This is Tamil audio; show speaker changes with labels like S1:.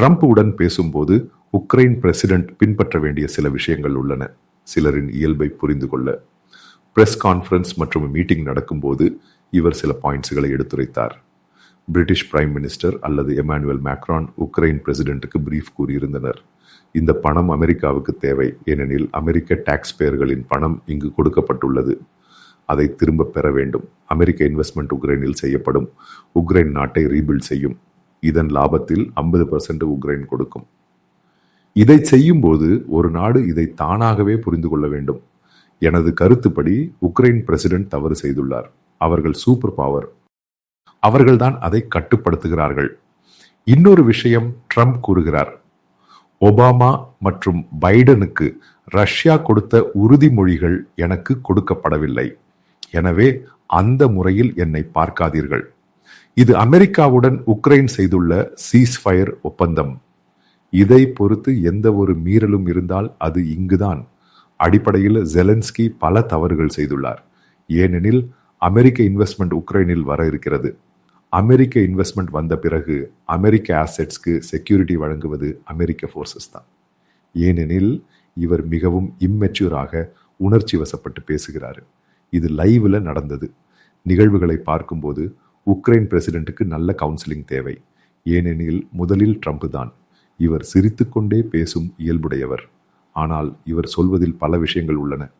S1: ட்ரம்ப் உடன் பேசும்போது உக்ரைன் பிரசிடென்ட் பின்பற்ற வேண்டிய சில விஷயங்கள் உள்ளன. சிலரின் இயல்பை புரிந்து கொள்ள. பிரஸ் கான்ஃபரன்ஸ் மற்றும் மீட்டிங் நடக்கும்போது இவர் சில பாயிண்ட்ஸ்களை எடுத்துரைத்தார். பிரிட்டிஷ் பிரைம் மினிஸ்டர் அல்லது எமானுவல் மேக்ரான் உக்ரைன் பிரசிடென்ட்டுக்கு பிரீஃப் கூறியிருந்தனர். இந்த பணம் அமெரிக்காவுக்கு தேவை ஏனெனில் அமெரிக்க டாக்ஸ் பேயர்களின் பணம் இங்கு கொடுக்கப்பட்டுள்ளது. அதை திரும்ப பெற வேண்டும். அமெரிக்க இன்வெஸ்ட்மெண்ட் உக்ரைனில் செய்யப்படும். உக்ரைன் நாட்டை ரீபில்ட் செய்யும். இதன் லாபத்தில் ஐம்பது பர்சன்ட் உக்ரைன் கொடுக்கும். இதை செய்யும்போது ஒரு நாடு இதை தானாகவே புரிந்து கொள்ள வேண்டும். எனது கருத்துப்படி உக்ரைன் பிரசிடென்ட் தவறு செய்துள்ளார். அவர்கள் சூப்பர் பவர். அவர்கள்தான் அதை கட்டுப்படுத்துகிறார்கள். இன்னொரு விஷயம் ட்ரம்ப் கூறுகிறார். ஒபாமா மற்றும் பைடனுக்கு ரஷ்யா கொடுத்த உறுதிமொழிகள் எனக்கு கொடுக்கப்படவில்லை. எனவே அந்த முறையில் என்னை பார்க்காதீர்கள். இது அமெரிக்காவுடன் உக்ரைன் செய்துள்ள சீஸ்ஃபயர் ஒப்பந்தம். இதை பொறுத்து எந்த ஒரு மீறலும் இருந்தால் அது இங்குதான். அடிப்படையில் ஜெலன்ஸ்கி பல தவறுகள் செய்துள்ளார். ஏனெனில் அமெரிக்க இன்வெஸ்ட்மெண்ட் உக்ரைனில் வர இருக்கிறது. அமெரிக்க இன்வெஸ்ட்மெண்ட் வந்த பிறகு அமெரிக்க ஆசெட்ஸ்க்கு செக்யூரிட்டி வழங்குவது அமெரிக்க ஃபோர்ஸஸ் தான். ஏனெனில் இவர் மிகவும் இம்மெச்சூராக உணர்ச்சி வசப்பட்டு பேசுகிறார். இது லைவில் நடந்தது. நிகழ்வுகளை பார்க்கும்போது உக்ரைன் பிரசிடென்ட்டுக்கு நல்ல கவுன்சிலிங் தேவை. ஏனெனில் முதலில் ட்ரம்ப் தான். இவர் சிரித்துக்கொண்டே பேசும் இயல்புடையவர். ஆனால் இவர் சொல்வதில் பல விஷயங்கள் உள்ளன.